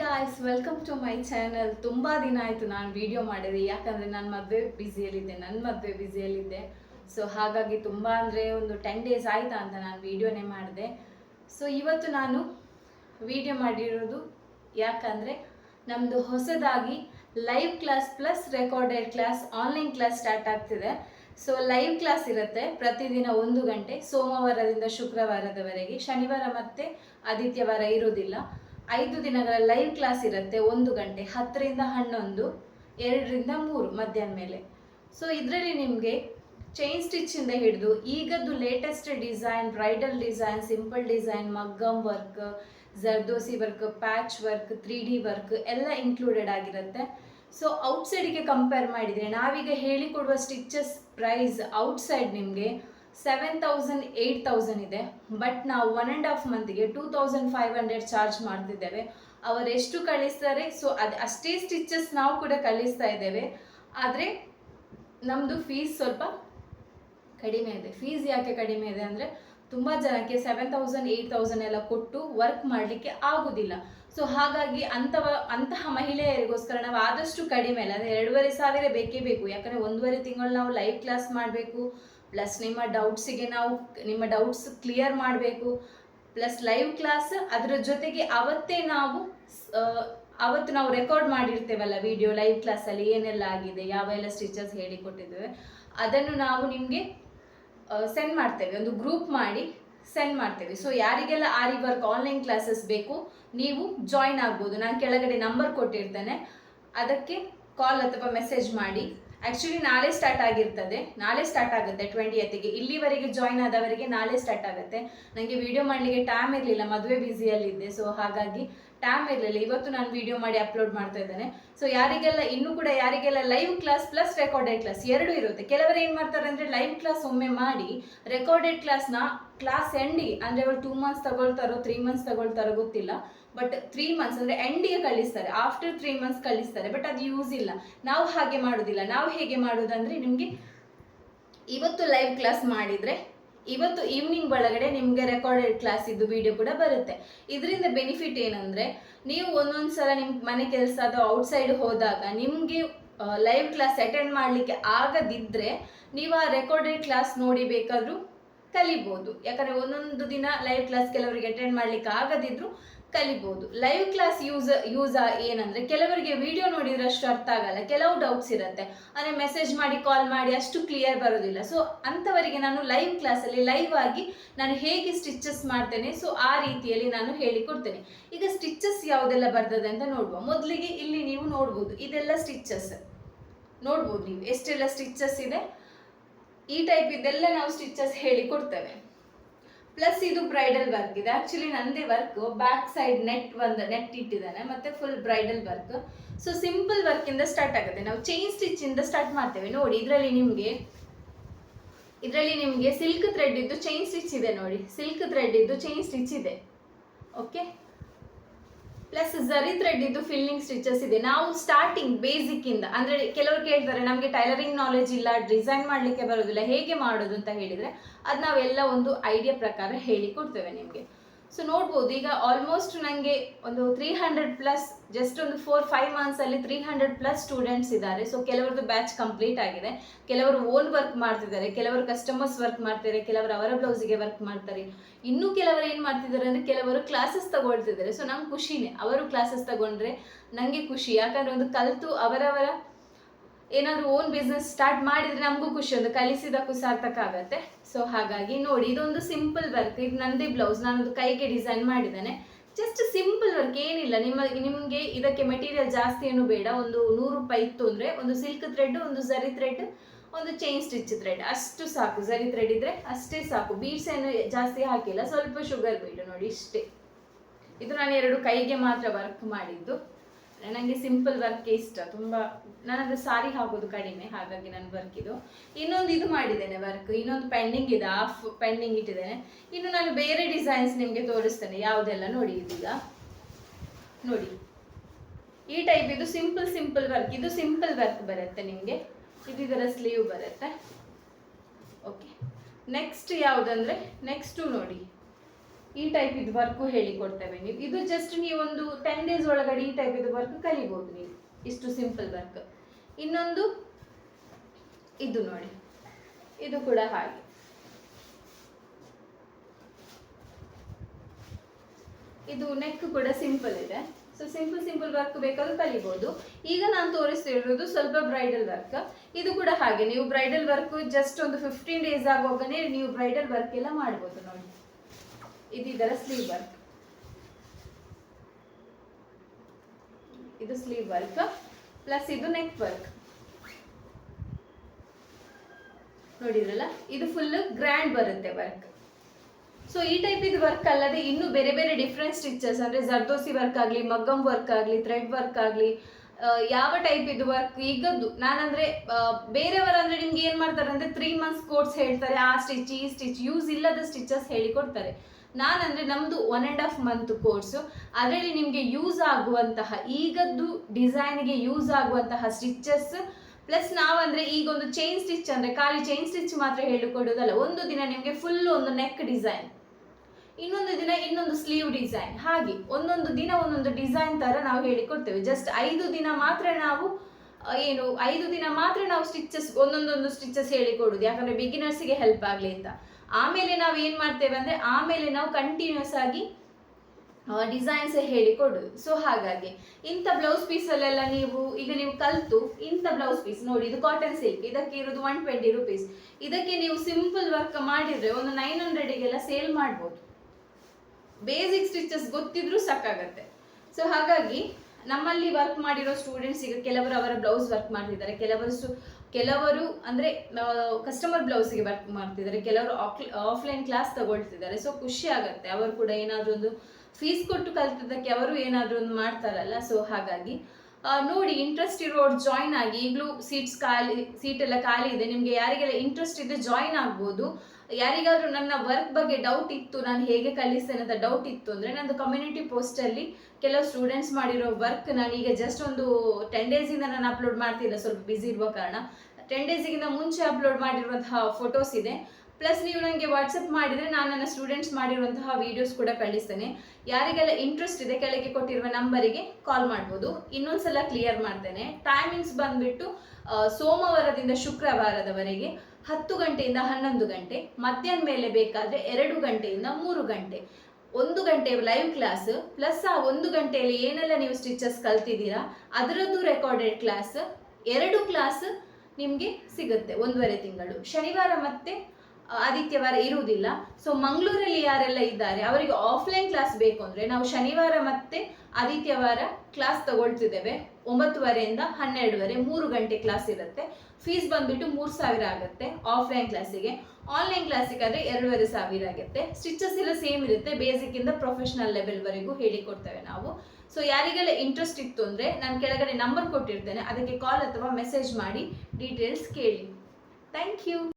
Guys welcome to my channel ತುಂಬ ದಿನ ಆಯಿತು ನಾನು ವಿಡಿಯೋ ಮಾಡಿದೆ. ಯಾಕಂದರೆ ನಾನು ಮದುವೆ ಬ್ಯುಸಿಯಲ್ಲಿದ್ದೆ ನನ್ನ ಮದುವೆ ಬ್ಯುಸಿಯಲ್ಲಿದ್ದೆ ಸೊ ಹಾಗಾಗಿ ತುಂಬ ಅಂದರೆ ಒಂದು ಟೆನ್ ಡೇಸ್ ಆಯ್ತಾ ಅಂತ ನಾನು ವಿಡಿಯೋನೇ ಮಾಡಿದೆ. ಸೊ ಇವತ್ತು ನಾನು ವಿಡಿಯೋ ಮಾಡಿರೋದು ಯಾಕಂದರೆ ನಮ್ಮದು ಹೊಸದಾಗಿ live class plus recorded class online class start ಆಗ್ತಿದೆ. ಸೊ ಲೈವ್ ಕ್ಲಾಸ್ ಇರುತ್ತೆ ಪ್ರತಿದಿನ ಒಂದು ಗಂಟೆ. ಸೋಮವಾರದಿಂದ ಶುಕ್ರವಾರದವರೆಗೆ. ಶನಿವಾರ ಮತ್ತು ಆದಿತ್ಯವಾರ ಇರೋದಿಲ್ಲ ಐದು ದಿನಗಳ ಲೈವ್ ಕ್ಲಾಸ್ ಇರುತ್ತೆ, ಒಂದು ಗಂಟೆ, ಹತ್ತರಿಂದ ಹನ್ನೊಂದು, ಎರಡರಿಂದ ಮೂರು ಮಧ್ಯಾಹ್ನ ಮೇಲೆ. ಸೊ ಇದರಲ್ಲಿ ನಿಮಗೆ ಚೈನ್ ಸ್ಟಿಚ್ಚಿಂದ ಹಿಡಿದು ಈಗದ್ದು latest design bridal design simple design maggam work zardozi work patch work three D work ಎಲ್ಲ ಇನ್ಕ್ಲೂಡೆಡ್ ಆಗಿರುತ್ತೆ. ಸೊ ಔಟ್ಸೈಡಿಗೆ ಕಂಪೇರ್ ಮಾಡಿದರೆ ನಾವೀಗ ಹೇಳಿಕೊಡುವ ಸ್ಟಿಚಸ್ ಪ್ರೈಸ್ ಔಟ್ಸೈಡ್ ನಿಮಗೆ ಸೆವೆನ್ ತೌಸಂಡ್ ಏಯ್ಟ್ ತೌಸಂಡ್ ಇದೆ. ಬಟ್ ನಾವು one and half ಮಂತ್ಗೆ two thousand five hundred charge ಮಾಡ್ತಿದ್ದೇವೆ. ಅವರೆಷ್ಟು ಕಳಿಸ್ತಾರೆ? ಸೊ ಅದು ಅಷ್ಟೇ ಸ್ಟಿಚಸ್ ನಾವು ಕೂಡ ಕಳಿಸ್ತಾ ಇದ್ದೇವೆ. ಆದರೆ ನಮ್ಮದು ಫೀಸ್ ಸ್ವಲ್ಪ ಕಡಿಮೆ ಇದೆ. ಫೀಸ್ ಯಾಕೆ ಕಡಿಮೆ ಇದೆ ಅಂದರೆ ತುಂಬ ಜನಕ್ಕೆ ಸೆವೆನ್ ತೌಸಂಡ್ ಏಯ್ಟ್ ತೌಸಂಡ್ ಎಲ್ಲ ಕೊಟ್ಟು ವರ್ಕ್ ಮಾಡಲಿಕ್ಕೆ ಆಗೋದಿಲ್ಲ. ಸೊ ಹಾಗಾಗಿ ಅಂಥವ ಅಂತಹ ಮಹಿಳೆಯರಿಗೋಸ್ಕರ ನಾವು ಆದಷ್ಟು ಕಡಿಮೆ ಇಲ್ಲ ಅಂದರೆ ಎರಡೂವರೆ ಸಾವಿರ ಬೇಕೇ ಬೇಕು. ಯಾಕಂದರೆ ಒಂದೂವರೆ ತಿಂಗಳು ನಾವು ಲೈವ್ ಕ್ಲಾಸ್ ಮಾಡಬೇಕು. ಪ್ಲಸ್ ನಿಮ್ಮ ಡೌಟ್ಸಿಗೆ ನಾವು, ನಿಮ್ಮ ಡೌಟ್ಸ್ ಕ್ಲಿಯರ್ ಮಾಡಬೇಕು. ಪ್ಲಸ್ ಲೈವ್ ಕ್ಲಾಸ್ ಅದರ ಜೊತೆಗೆ ಅವತ್ತೇ ನಾವು ಅವತ್ತು ನಾವು ರೆಕಾರ್ಡ್ ಮಾಡಿರ್ತೇವಲ್ಲ ವಿಡಿಯೋ ಲೈವ್ ಕ್ಲಾಸಲ್ಲಿ ಏನೆಲ್ಲ ಆಗಿದೆ, ಯಾವೆಲ್ಲ ಸ್ಟಿಚಸ್ ಹೇಳಿಕೊಟ್ಟಿದ್ದೇವೆ ಅದನ್ನು ನಾವು ನಿಮಗೆ ಸೆಂಡ್ ಮಾಡ್ತೇವೆ. ಒಂದು ಗ್ರೂಪ್ ಮಾಡಿ ಸೆಂಡ್ ಮಾಡ್ತೇವೆ. ಸೊ ಯಾರಿಗೆಲ್ಲ ಆರಿ ವರ್ಕ್ ಆನ್ಲೈನ್ ಕ್ಲಾಸಸ್ ಬೇಕು, ನೀವು ಜಾಯಿನ್ ಆಗ್ಬೋದು. ನಾನು ಕೆಳಗಡೆ ನಂಬರ್ ಕೊಟ್ಟಿರ್ತೇನೆ. ಅದಕ್ಕೆ ಕಾಲ್ ಅಥವಾ ಮೆಸೇಜ್ ಮಾಡಿ. ಆ್ಯಕ್ಚುಲಿ ನಾಳೆ ಸ್ಟಾರ್ಟ್ ಆಗಿರ್ತದೆ. ನಾಳೆ ಸ್ಟಾರ್ಟ್ ಆಗುತ್ತೆ ಟ್ವೆಂಟಿ ಇಲ್ಲಿವರೆಗೆ ಜಾಯಿನ್ ಆದವರಿಗೆ ನಾಳೆ ಸ್ಟಾರ್ಟ್ ಆಗುತ್ತೆ. ನನಗೆ ವಿಡಿಯೋ ಮಾಡಲಿಕ್ಕೆ ಟೈಮ್ ಇರಲಿಲ್ಲ. ಮದುವೆ ಬ್ಯುಸಿಯಲ್ಲಿದ್ದೆ ಸೊ ಹಾಗಾಗಿ ಟೈಮ್ ಇರಲಿಲ್ಲ. ಇವತ್ತು ನಾನು ವಿಡಿಯೋ ಮಾಡಿ ಅಪ್ಲೋಡ್ ಮಾಡ್ತಾ ಇದ್ದೇನೆ. ಸೊ ಯಾರಿಗೆಲ್ಲ, ಇನ್ನೂ ಕೂಡ ಯಾರಿಗೆಲ್ಲ live class plus recorded class ಎರಡು ಇರುತ್ತೆ. ಕೆಲವರು ಏನು ಮಾಡ್ತಾರೆ ಅಂದರೆ ಲೈವ್ ಕ್ಲಾಸ್ ಒಮ್ಮೆ ಮಾಡಿ ರೆಕಾರ್ಡೆಡ್ ಕ್ಲಾಸ್ನ ಕ್ಲಾಸ್ ಎಂಡಿ ಅಂದರೆ ಅವರು ಟೂ ಮಂತ್ಸ್ ತಗೊಳ್ತಾರೋ ತ್ರೀ ಮಂತ್ಸ್ ತಗೊಳ್ತಾರೋ ಗೊತ್ತಿಲ್ಲ. ಬಟ್ ತ್ರೀ ಮಂತ್ಸ್ ಅಂದರೆ ಎಂಡಿಗೆ ಕಳಿಸ್ತಾರೆ. ಆಫ್ಟರ್ ತ್ರೀ ಮಂತ್ಸ್ ಕಳಿಸ್ತಾರೆ. ಬಟ್ ಅದು ಯೂಸ್ ಇಲ್ಲ. ನಾವು ಹಾಗೆ ಮಾಡೋದಿಲ್ಲ. ನಾವು ಹೇಗೆ ಮಾಡೋದಂದರೆ ನಿಮಗೆ ಇವತ್ತು ಲೈವ್ ಕ್ಲಾಸ್ ಮಾಡಿದರೆ ಇವತ್ತು ಈವ್ನಿಂಗ್ ಒಳಗಡೆ ನಿಮಗೆ ರೆಕಾರ್ಡೆಡ್ ಕ್ಲಾಸ್ ಇದ್ದು ವಿಡಿಯೋ ಕೂಡ ಬರುತ್ತೆ. ಇದರಿಂದ ಬೆನಿಫಿಟ್ ಏನಂದರೆ ನೀವು ಒಂದೊಂದು ಸಲ ನಿಮ್ಮ ಮನೆ ಕೆಲಸ ಅಥವಾ ಔಟ್ಸೈಡ್ ಹೋದಾಗ ನಿಮಗೆ ಲೈವ್ ಕ್ಲಾಸ್ ಅಟೆಂಡ್ ಮಾಡಲಿಕ್ಕೆ ಆಗದಿದ್ದರೆ ನೀವು ಆ ರೆಕಾರ್ಡೆಡ್ ಕ್ಲಾಸ್ ನೋಡಿ ಬೇಕಾದರೂ ಕಲಿಬೋದು. ಯಾಕಂದರೆ ಒಂದೊಂದು ದಿನ ಲೈವ್ ಕ್ಲಾಸ್ ಕೆಲವರಿಗೆ ಅಟೆಂಡ್ ಮಾಡಲಿಕ್ಕೆ ಆಗದಿದ್ದರೂ ಕಲಿಬೋದು. ಲೈವ್ ಕ್ಲಾಸ್ ಯೂಸ್ ಯೂಸ್ ಏನಂದ್ರೆ ಕೆಲವರಿಗೆ ವಿಡಿಯೋ ನೋಡಿದ್ರೆ ಅಷ್ಟು ಅರ್ಥ ಆಗಲ್ಲ, ಕೆಲವು ಡೌಟ್ಸ್ ಇರುತ್ತೆ. ಅಂದ್ರೆ ಮೆಸೇಜ್ ಮಾಡಿ ಕಾಲ್ ಮಾಡಿ ಅಷ್ಟು ಕ್ಲಿಯರ್ ಬರೋದಿಲ್ಲ. ಸೊ ಅಂಥವರಿಗೆ ನಾನು ಲೈವ್ ಕ್ಲಾಸಲ್ಲಿ ಲೈವ್ ಆಗಿ ನಾನು ಹೇಗೆ ಸ್ಟಿಚಸ್ ಮಾಡ್ತೇನೆ ಸೊ ಆ ರೀತಿಯಲ್ಲಿ ನಾನು ಹೇಳಿಕೊಡ್ತೇನೆ. ಈಗ ಸ್ಟಿಚಸ್ ಯಾವುದೆಲ್ಲ ಬರ್ತದೆ ಅಂತ ನೋಡುವ. ಮೊದಲಿಗೆ ಇಲ್ಲಿ ನೀವು ನೋಡ್ಬೋದು, ಇದೆಲ್ಲ ಸ್ಟಿಚಸ್ ನೋಡ್ಬೋದು ನೀವು. ಎಷ್ಟೆಲ್ಲ ಸ್ಟಿಚಸ್ ಇದೆ? ಈ ಟೈಪ್ ಇದೆಲ್ಲ ನಾವು ಸ್ಟಿಚಸ್ ಹೇಳಿ ಕೊಡ್ತೇವೆ ಪ್ಲಸ್ ಇದು ಬ್ರೈಡಲ್ ವರ್ಕ್ ಇದೆ. ಆ್ಯಕ್ಚುಲಿ ನಂದೇ ವರ್ಕ್ ಬ್ಯಾಕ್ ಸೈಡ್ ನೆಟ್ ಒಂದು ನೆಟ್ ಇಟ್ಟಿದ್ದಾನೆ, ಮತ್ತೆ full bridal work so simple work ಇಂದ ಸ್ಟಾರ್ಟ್ ಆಗುತ್ತೆ. ನಾವು ಚೈನ್ ಸ್ಟಿಚ್ ಇಂದ ಸ್ಟಾರ್ಟ್ ಮಾಡ್ತೇವೆ. ನೋಡಿ, ಇದರಲ್ಲಿ ನಿಮಗೆ ಇದರಲ್ಲಿ ನಿಮಗೆ ಸಿಲ್ಕ್ ಥ್ರೆಡ್ ಇದ್ದು ಚೈನ್ ಸ್ಟಿಚ್ ಇದೆ ನೋಡಿ. ಸಿಲ್ಕ್ ಥ್ರೆಡ್ ಇದ್ದು ಚೈನ್ ಸ್ಟಿಚ್ ಇದೆ. ಓಕೆ ಪ್ಲಸ್ ಜರಿ ಥ್ರೆಡ್ ಇದು ಫಿಲ್ಲಿಂಗ್ ಸ್ಟಿಚಸ್ ಇದೆ. ನಾವು ಸ್ಟಾರ್ಟಿಂಗ್ ಬೇಸಿಕ್ ಇಂದ, ಅಂದ್ರೆ ಕೆಲವರು ಕೇಳ್ತಾರೆ, ನಮಗೆ ಟೈಲರಿಂಗ್ ನಾಲೆಜ್ ಇಲ್ಲ ಡಿಸೈನ್ ಮಾಡಲಿಕ್ಕೆ ಬರೋದಿಲ್ಲ, ಹೇಗೆ ಮಾಡೋದು ಅಂತ ಹೇಳಿದ್ರೆ, ಅದು ನಾವೆಲ್ಲ ಒಂದು ಐಡಿಯಾ ಪ್ರಕಾರ ಹೇಳಿ ಕೊಡ್ತೇವೆ ನಿಮಗೆ. ಸೊ ನೋಡ್ಬೋದು, ಈಗ ಆಲ್ಮೋಸ್ಟ್ ನನಗೆ ಒಂದು ತ್ರೀ ಹಂಡ್ರೆಡ್ ಪ್ಲಸ್ ಜಸ್ಟ್ ಒಂದು ಫೋರ್ ಫೈವ್ ಮಂತ್ಸಲ್ಲಿ ತ್ರೀ ಹಂಡ್ರೆಡ್ ಪ್ಲಸ್ ಸ್ಟೂಡೆಂಟ್ಸ್ ಇದ್ದಾರೆ. ಸೊ ಕೆಲವರದ್ದು ಬ್ಯಾಚ್ ಕಂಪ್ಲೀಟ್ ಆಗಿದೆ. ಕೆಲವರು ಓನ್ ವರ್ಕ್ ಮಾಡ್ತಿದ್ದಾರೆ, ಕೆಲವರು ಕಸ್ಟಮರ್ಸ್ ವರ್ಕ್ ಮಾಡ್ತಾರೆ ಕೆಲವರು ಅವರ ಬ್ಲೌಸಿಗೆ ವರ್ಕ್ ಮಾಡ್ತಾರೆ. ಇನ್ನೂ ಕೆಲವರು ಏನು ಮಾಡ್ತಿದ್ದಾರೆ ಅಂದರೆ, ಕೆಲವರು ಕ್ಲಾಸಸ್ ತಗೊಳ್ತಿದ್ದಾರೆ. ಸೊ ನಂಗೆ ಖುಷಿನೇ, ಅವರು ಕ್ಲಾಸಸ್ ತಗೊಂಡ್ರೆ ನನಗೆ ಖುಷಿ. ಯಾಕಂದರೆ ಒಂದು ಕಲಿತು ಅವರವರ ಏನಾದರೂ ಓನ್ ಬಿಸ್ನೆಸ್ ಸ್ಟಾರ್ಟ್ ಮಾಡಿದರೆ ನಮಗೂ ಖುಷಿ, ಒಂದು ಕಲಿಸಿದಕ್ಕೂ ಸಾರ್ಥಕ ಆಗತ್ತೆ ಸೊ ಹಾಗಾಗಿ ನೋಡಿ, ಇದೊಂದು ಸಿಂಪಲ್ ವರ್ಕ್ ಇದು ನಂದೇ ಬ್ಲೌಸ್ ನಾನು ಕೈಗೆ ಡಿಸೈನ್ ಮಾಡಿದ್ದೇನೆ. ಜಸ್ಟ್ ಸಿಂಪಲ್ ವರ್ಕ್ ಏನಿಲ್ಲ. ನಿಮ್ಮ, ನಿಮಗೆ ಇದಕ್ಕೆ ಮೆಟೀರಿಯಲ್ ಜಾಸ್ತಿ ಏನು ಬೇಡ. ಒಂದು ನೂರು ರೂಪಾಯಿ ಇತ್ತು ಅಂದರೆ, ಒಂದು ಸಿಲ್ಕ್ ಥ್ರೆಡ್ ಒಂದು ಜರಿ ಥ್ರೆಡ್ ಒಂದು ಚೈನ್ ಸ್ಟಿಚ್ ಥ್ರೆಡ್ ಅಷ್ಟು ಸಾಕು. ಜರಿ ಥ್ರೆಡ್ ಇದ್ರೆ ಅಷ್ಟೇ ಸಾಕು. ಬೀಡ್ಸ್ ಏನು ಜಾಸ್ತಿ ಹಾಕಿಲ್ಲ. ಸ್ವಲ್ಪ ಶುಗರ್ ಬೀಡು ನೋಡಿ, ಇಷ್ಟೇ. ಇದು ನಾನು ಎರಡು ಕೈಗೆ ಮಾತ್ರ ವರ್ಕ್ ಮಾಡಿದ್ದು. ನನಗೆ ಸಿಂಪಲ್ ವರ್ಕ್ ಇಷ್ಟ. ತುಂಬ ನಾನದು ಸಾರಿ ಹಾಕೋದು ಕಡಿಮೆ, ಹಾಗಾಗಿ ನಾನು ವರ್ಕ್ ಇದು. ಇನ್ನೊಂದು ಇದು ಮಾಡಿದ್ದೇನೆ ವರ್ಕ್ ಇನ್ನೊಂದು ಪೆಂಡಿಂಗ್ ಇದೆ ಆಫ್ ಪೆಂಡಿಂಗ್ ಇಟ್ಟಿದ್ದೇನೆ. ಇನ್ನು ನಾನು ಬೇರೆ ಡಿಸೈನ್ಸ್ ನಿಮಗೆ ತೋರಿಸ್ತೇನೆ, ಯಾವುದೆಲ್ಲ ನೋಡಿ ಇದೀಗ. ನೋಡಿ. ಈ ಟೈಪ್ ಇದು ಸಿಂಪಲ್ ಸಿಂಪಲ್ ವರ್ಕ್ ಇದು ಸಿಂಪಲ್ ವರ್ಕ್ ಬರುತ್ತೆ ನಿಮಗೆ. ಇದು ಇದರ ಸ್ಲೀವ್ ಬರುತ್ತೆ. ಓಕೆ ನೆಕ್ಸ್ಟ್ ಯಾವುದಂದ್ರೆ ನೆಕ್ಸ್ಟು ನೋಡಿ. ಈ ಟೈಪ್ ಇದು ವರ್ಕು ಹೇಳಿಕೊಡ್ತೇವೆ ನೀವು. ಇದು ಜಸ್ಟ್ ನೀವೊಂದು ಟೆನ್ ಡೇಸ್ ಒಳಗಡೆ ಈ ಟೈಪ್ ಇದು ವರ್ಕ್ ಕಲಿಬೋದು ನೀವು. ಇಷ್ಟು ಸಿಂಪಲ್ ವರ್ಕ್ ಇನ್ನೊಂದು, ಇದು ನೋಡಿ. ಇದು ಕೂಡ ಹಾಗೆ. ಇದು ನೆಕ್ ಕೂಡ ಸಿಂಪಲ್ ಇದೆ. ಸೊ ಸಿಂಪಲ್ ಸಿಂಪಲ್ ವರ್ಕ್ ಬೇಕಾದ್ರೂ ಕಲಿಬಹುದು ಈಗ ನಾನು ತೋರಿಸ್ತಿರೋದು ಸ್ವಲ್ಪ ಬ್ರೈಡಲ್ ವರ್ಕ್ ಇದು ಕೂಡ ಹಾಗೆ. ನೀವು ಬ್ರೈಡಲ್ ವರ್ಕ್ ಜಸ್ಟ್ ಒಂದು ಫಿಫ್ಟೀನ್ ಡೇಸ್ ಆಗುವಾಗನೇ ನೀವು ಬ್ರೈಡಲ್ ವರ್ಕ್ ಎಲ್ಲ ಮಾಡ್ಬೋದು ನೋಡಿ. ಇದು ಇದರ ಸ್ಲೀವ್ ವರ್ಕ್ ಇದು ಸ್ಲೀವ್ ವರ್ಕ್ ಪ್ಲಸ್ ಇದು ನೆಕ್ ವರ್ಕ್ ನೋಡಿದ್ರಲ್ಲ? ಇದು ಫುಲ್ ಗ್ರ್ಯಾಂಡ್ ಬರುತ್ತೆ ವರ್ಕ್ ಸೊ ಈ ಟೈಪ್ ಇದು ವರ್ಕ್ ಅಲ್ಲದೆ ಇನ್ನು ಬೇರೆ ಬೇರೆ ಡಿಫ್ರೆಂಟ್ ಸ್ಟಿಚಸ್ ಅಂದ್ರೆ ಜರ್ದೋಸಿ ವರ್ಕ್ ಆಗಲಿ ಮಗ್ಗಮ್ ವರ್ಕ್ ಆಗಲಿ ಥ್ರೆಡ್ ವರ್ಕ್ ಆಗಲಿ ಯಾವ ಟೈಪ್ ಇದು ವರ್ಕ್ ಈಗದ್ದು ನಾನಂದ್ರೆ ಬೇರೆಯವರ ಅಂದ್ರೆ ನಿಮ್ಗೆ ಏನ್ ಮಾಡ್ತಾರೆ ಅಂದ್ರೆ ತ್ರೀ ಮಂತ್ಸ್ ಕೋರ್ಸ್ ಹೇಳ್ತಾರೆ, ಆ ಸ್ಟಿಚ್ ಈ ಸ್ಟಿಚ್ ಯೂಸ್ ಇಲ್ಲದ ಸ್ಟಿಚಸ್ ಹೇಳಿಕೊಡ್ತಾರೆ. ನಾನಂದ್ರೆ ನಮ್ದು one and half month course ಅದರಲ್ಲಿ ನಿಮಗೆ ಯೂಸ್ ಆಗುವಂತಹ ಈಗದ್ದು ಡಿಸೈನ್ಗೆ ಯೂಸ್ ಆಗುವಂತಹ ಸ್ಟಿಚಸ್ ಪ್ಲಸ್ ನಾವಂದ್ರೆ ಈಗ ಒಂದು ಚೈನ್ ಸ್ಟಿಚ್ ಅಂದ್ರೆ ಖಾಲಿ ಚೈನ್ ಸ್ಟಿಚ್ ಮಾತ್ರ ಹೇಳಿಕೊಡೋದಲ್ಲ, ಒಂದು ದಿನ ನಿಮಗೆ ಫುಲ್ ಒಂದು ನೆಕ್ ಡಿಸೈನ್ ಇನ್ನೊಂದು ದಿನ ಇನ್ನೊಂದು ಸ್ಲೀವ್ ಡಿಸೈನ್ ಹಾಗೆ ಒಂದೊಂದು ದಿನ ಒಂದೊಂದು ಡಿಸೈನ್ ತರ ನಾವು ಹೇಳಿಕೊಡ್ತೇವೆ. ಜಸ್ಟ್ ಐದು ದಿನ ಮಾತ್ರ ನಾವು ಏನು, ಐದು ದಿನ ಮಾತ್ರ ನಾವು ಸ್ಟಿಚಸ್ ಒಂದೊಂದೊಂದು ಸ್ಟಿಚಸ್ ಹೇಳಿಕೊಡುದು. ಯಾಕಂದ್ರೆ ಬಿಗಿನರ್ಸ್ಗೆ ಹೆಲ್ಪ್ ಆಗಲಿ ಅಂತ. ಆಮೇಲೆ ನಾವು ಏನು ಮಾಡ್ತೇವೆ ಅಂದ್ರೆ ಆಮೇಲೆ ನಾವು ಕಂಟಿನ್ಯೂಸ್ ಆಗಿ ಡಿಸೈನ್ಸ್ ಹೇಳಿಕೊಡುದು ಸೊ ಹಾಗಾಗಿ ಇಂಥ ಬ್ಲೌಸ್ ಪೀಸಲ್ಲೆಲ್ಲ ನೀವು, ಈಗ ನೀವು ಕಲಿತು, ಇಂಥ ಬ್ಲೌಸ್ ಪೀಸ್ ನೋಡಿ, ಇದು ಕಾಟನ್ ಸಿಲ್ಕ್ ಇದಕ್ಕೆ ಇರೋದು ಒನ್ ಟ್ವೆಂಟಿ ರುಪೀಸ್ ಇದಕ್ಕೆ ನೀವು ಸಿಂಪಲ್ ವರ್ಕ್ ಮಾಡಿದ್ರೆ ಒಂದು ನೈನ್ ಹಂಡ್ರೆಡಿಗೆಲ್ಲ ಸೇಲ್ ಮಾಡ್ಬೋದು. ಬೇಸಿಕ್ ಸ್ಟಿಚಸ್ ಗೊತ್ತಿದ್ರೂ ಸಾಕಾಗತ್ತೆ ಸೊ ಹಾಗಾಗಿ ನಮ್ಮಲ್ಲಿ ವರ್ಕ್ ಮಾಡಿರೋ ಸ್ಟೂಡೆಂಟ್ಸ್ ಈಗ ಕೆಲವರು ಅವರ ಬ್ಲೌಸ್ ವರ್ಕ್ ಮಾಡ್ತಿದ್ದಾರೆ, ಕೆಲವರು ಕೆಲವರು ಅಂದ್ರೆ ಕಸ್ಟಮರ್ ಬ್ಲೌಸ್ಗೆ ವರ್ಕ್ ಮಾಡ್ತಿದ್ದಾರೆ, ಕೆಲವರು ಆಫ್ಲೈನ್ ಕ್ಲಾಸ್ ತಗೊಳ್ತಿದ್ದಾರೆ. ಸೊ ಖುಷಿ ಆಗುತ್ತೆ. ಅವರು ಕೂಡ ಏನಾದರೂ ಒಂದು ಫೀಸ್ ಕೊಟ್ಟು ಕಲ್ತಿದ್ದಕ್ಕೆ ಅವರು ಏನಾದರೂ ಒಂದು ಮಾಡ್ತಾರಲ್ಲ. ಸೊ ಹಾಗಾಗಿ ನೋಡಿ ಇಂಟ್ರೆಸ್ಟ್ ಇರೋರು ಜಾಯಿನ್ ಆಗಿ, ಈಗಲೂ ಸೀಟ್ಸ್ ಖಾಲಿ ಸೀಟ್ ಎಲ್ಲ ಖಾಲಿ ಇದೆ. ನಿಮಗೆ ಯಾರಿಗೆಲ್ಲ ಇಂಟ್ರೆಸ್ಟ್ ಇದೆ ಜಾಯಿನ್ ಆಗ್ಬೋದು. ಯಾರಿಗಾದ್ರೂ ನನ್ನ ವರ್ಕ್ ಬಗ್ಗೆ ಡೌಟ್ ಇತ್ತು, ನಾನು ಹೇಗೆ ಕಲಿಸ್ತೇನೆ ಅಂತ ಡೌಟ್ ಇತ್ತು ಅಂದರೆ, ನಂದು ಕಮ್ಯುನಿಟಿ ಪೋಸ್ಟಲ್ಲಿ ಕೆಲವು ಸ್ಟೂಡೆಂಟ್ಸ್ ಮಾಡಿರೋ ವರ್ಕ್ ನಾನು ಈಗ ಜಸ್ಟ್ ಒಂದು ಟೆನ್ ಡೇಸಿಂದ ನಾನು ಅಪ್ಲೋಡ್ ಮಾಡ್ತಿಲ್ಲ, ಸ್ವಲ್ಪ ಬ್ಯುಸಿ ಇರುವ ಕಾರಣ. ಟೆನ್ ಡೇಸಿಗಿಂತ ಮುಂಚೆ ಅಪ್ಲೋಡ್ ಮಾಡಿರುವಂತಹ ಫೋಟೋಸ್ ಇದೆ. ಪ್ಲಸ್ ನೀವು ನನಗೆ ವಾಟ್ಸಪ್ ಮಾಡಿದರೆ ನಾನು ನನ್ನ ಸ್ಟೂಡೆಂಟ್ಸ್ ಮಾಡಿರುವಂತಹ ವೀಡಿಯೋಸ್ ಕೂಡ ಕಳಿಸ್ತೇನೆ. ಯಾರಿಗೆಲ್ಲ ಇಂಟ್ರೆಸ್ಟ್ ಇದೆ, ಕೆಳಗೆ ಕೊಟ್ಟಿರುವ ನಂಬರಿಗೆ ಕಾಲ್ ಮಾಡ್ಬೋದು. ಇನ್ನೊಂದ್ಸಲ ಕ್ಲಿಯರ್ ಮಾಡ್ತೇನೆ. ಟೈಮಿಂಗ್ಸ್ ಬಂದ್ಬಿಟ್ಟು ಸೋಮವಾರದಿಂದ ಶುಕ್ರವಾರದವರೆಗೆ ಹತ್ತು ಗಂಟೆಯಿಂದ ಹನ್ನೊಂದು ಗಂಟೆ, ಮಧ್ಯಾಹ್ನ ಮೇಲೆ ಬೇಕಾದರೆ ಎರಡು ಗಂಟೆಯಿಂದ ಮೂರು ಗಂಟೆ. ಒಂದು ಗಂಟೆ ಲೈವ್ ಕ್ಲಾಸ್ ಪ್ಲಸ್ ಆ ಒಂದು ಗಂಟೆಯಲ್ಲಿ ಏನೆಲ್ಲ ನೀವು ಸ್ಟಿಚಸ್ ಕಲ್ತಿದ್ದೀರಾ, ಅದರದ್ದು ರೆಕಾರ್ಡೆಡ್ ಕ್ಲಾಸ್ ಎರಡು ಕ್ಲಾಸ್ ನಿಮಗೆ ಸಿಗುತ್ತೆ ಒಂದೂವರೆ ತಿಂಗಳು. ಶನಿವಾರ ಮತ್ತೆ ಆದಿತ್ಯವಾರ ಇರುವುದಿಲ್ಲ. ಸೊ ಮಂಗಳೂರಲ್ಲಿ ಯಾರೆಲ್ಲ ಇದ್ದಾರೆ, ಅವರಿಗೆ ಆಫ್ಲೈನ್ ಕ್ಲಾಸ್ ಬೇಕು ಅಂದರೆ ನಾವು ಶನಿವಾರ ಮತ್ತೆ ಆದಿತ್ಯವಾರ ಕ್ಲಾಸ್ ತಗೊಳ್ತಿದ್ದೇವೆ. ಒಂಬತ್ತುವರೆಯಿಂದ ಹನ್ನೆರಡುವರೆ, ಮೂರು ಗಂಟೆ ಕ್ಲಾಸ್ ಇರುತ್ತೆ. ಫೀಸ್ ಬಂದ್ಬಿಟ್ಟು ಮೂರು ಸಾವಿರ ಆಗುತ್ತೆ ಆಫ್ಲೈನ್ ಕ್ಲಾಸಿಗೆ ಆನ್ಲೈನ್ ಕ್ಲಾಸಿಗೆ ಆದರೆ ಎರಡೂವರೆ ಸಾವಿರ ಆಗುತ್ತೆ. ಸ್ಟಿಚಸ್ ಎಲ್ಲ ಸೇಮ್ ಇರುತ್ತೆ ಬೇಸಿಕ್ ಇಂದ ಪ್ರೊಫೆಷನಲ್ ಲೆವೆಲ್ವರೆಗೂ ಹೇಳಿಕೊಡ್ತೇವೆ ನಾವು. ಸೊ ಯಾರಿಗೆಲ್ಲ ಇಂಟ್ರೆಸ್ಟ್ ಇತ್ತು ಅಂದರೆ ನಾನು ಕೆಳಗಡೆ ನಂಬರ್ ಕೊಟ್ಟಿರ್ತೇನೆ, ಅದಕ್ಕೆ ಕಾಲ್ ಅಥವಾ ಮೆಸೇಜ್ ಮಾಡಿ ಡೀಟೇಲ್ಸ್ ಕೇಳಿ. Thank you